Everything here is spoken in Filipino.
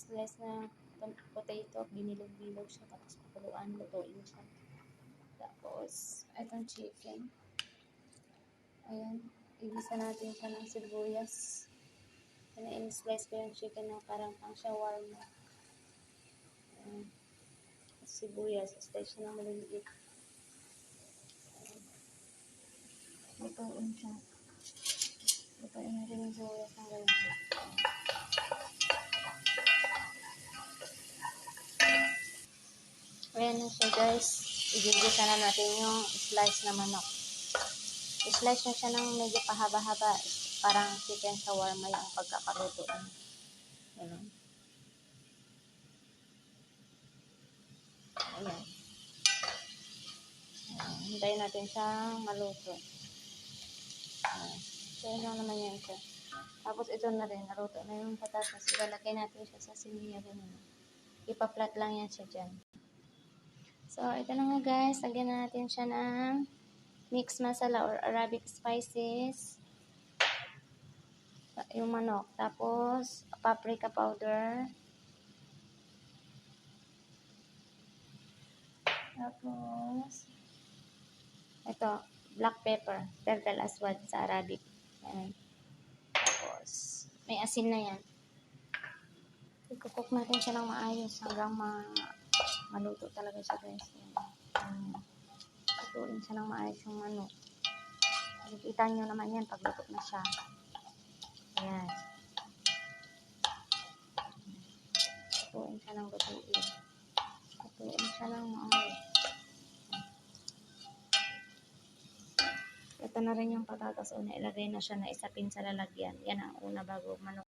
slice na potato, binilog-bilog siya, tapos pakuluan, lutuin siya. Tapos, itong chicken. Ayan, igisa natin siya ng sibuyas. Ayan, in-slice ko yung chicken na parang pang shawarma. Ayan. Sibuyas, slice siya ng maliliit. Lutuin siya. Ayan na siya guys. Igigisa na natin yung slice na manok. I-slice nyo siya ng medyo pahaba-haba. Parang chicken shawarma yung pagkakaluto. Ayan. Ayan. Hintayin natin siyang maluto. Ayan. So, yun naman yan siya. Tapos ito na rin, naluto na yung patatas. Ilalagay natin siya sa siniya rin. Ipa-flat lang yan siya dyan. So, ito na nga guys. Lagyan na natin siya ng mixed masala or Arabic spices. Yung manok. Tapos, paprika powder. Tapos, ito, black pepper. Turtle aswad sa Arabic. Ayan. Tapos, may asin na yan. Ikukook natin siya ng maayos hanggang ma maluto talaga siya guys. Ayan. Ayan. Lutuin siya ng maayos yung manok. Nakikita nyo naman yan pag na siya. Ayan. Lutuin siya ng lutuin. Lutuin siya ng maayos. Ito na rin yung patatas. Una, ilagay na siya na isapin sa lalagyan. Yan ang una bago manok.